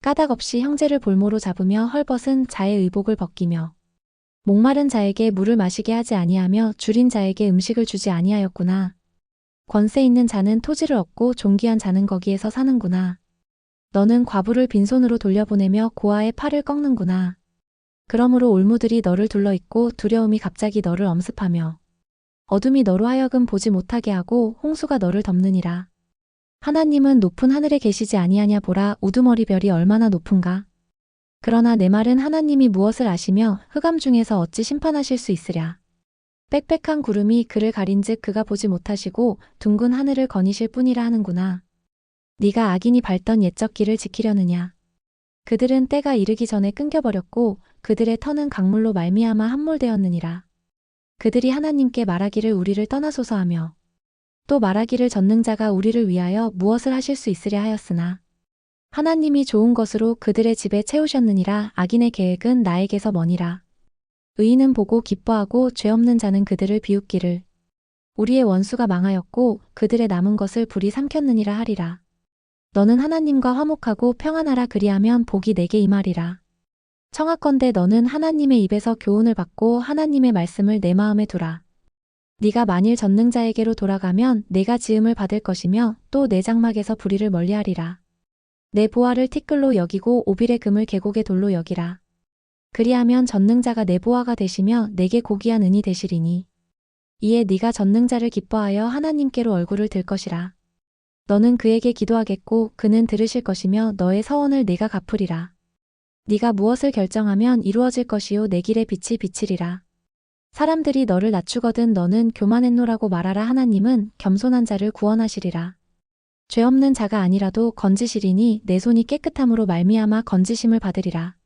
까닭 없이 형제를 볼모로 잡으며 헐벗은 자의 의복을 벗기며 목마른 자에게 물을 마시게 하지 아니하며 줄인 자에게 음식을 주지 아니하였구나. 권세 있는 자는 토지를 얻고 존귀한 자는 거기에서 사는구나. 너는 과부를 빈손으로 돌려보내며 고아의 팔을 꺾는구나. 그러므로 올무들이 너를 둘러있고 두려움이 갑자기 너를 엄습하며 어둠이 너로 하여금 보지 못하게 하고 홍수가 너를 덮느니라. 하나님은 높은 하늘에 계시지 아니하냐 보라 우두머리 별이 얼마나 높은가. 그러나 내 말은 하나님이 무엇을 아시며 흑암 중에서 어찌 심판하실 수 있으랴. 빽빽한 구름이 그를 가린즉 그가 보지 못하시고 둥근 하늘을 거니실 뿐이라 하는구나. 네가 악인이 밟던 옛적 길을 지키려느냐. 그들은 때가 이르기 전에 끊겨버렸고 그들의 터는 강물로 말미암아 함몰되었느니라. 그들이 하나님께 말하기를 우리를 떠나소서 하며 또 말하기를 전능자가 우리를 위하여 무엇을 하실 수 있으랴 하였으나 하나님이 좋은 것으로 그들의 집에 채우셨느니라 악인의 계획은 나에게서 머니라. 의인은 보고 기뻐하고 죄 없는 자는 그들을 비웃기를. 우리의 원수가 망하였고 그들의 남은 것을 불이 삼켰느니라 하리라. 너는 하나님과 화목하고 평안하라 그리하면 복이 내게 임하리라. 청하건대 너는 하나님의 입에서 교훈을 받고 하나님의 말씀을 내 마음에 두라. 네가 만일 전능자에게로 돌아가면 내가 지음을 받을 것이며 또 내 장막에서 불의를 멀리하리라. 내 보화를 티끌로 여기고 오빌의 금을 계곡의 돌로 여기라. 그리하면 전능자가 내 보화가 되시며 내게 고귀한 은이 되시리니. 이에 네가 전능자를 기뻐하여 하나님께로 얼굴을 들 것이라. 너는 그에게 기도하겠고 그는 들으실 것이며 너의 서원을 네가 갚으리라. 네가 무엇을 결정하면 이루어질 것이요 내 길에 빛이 비치리라. 사람들이 너를 낮추거든 너는 교만했노라고 말하라 하나님은 겸손한 자를 구원하시리라. 죄 없는 자가 아니라도 건지시리니 내 손이 깨끗함으로 말미암아 건지심을 받으리라.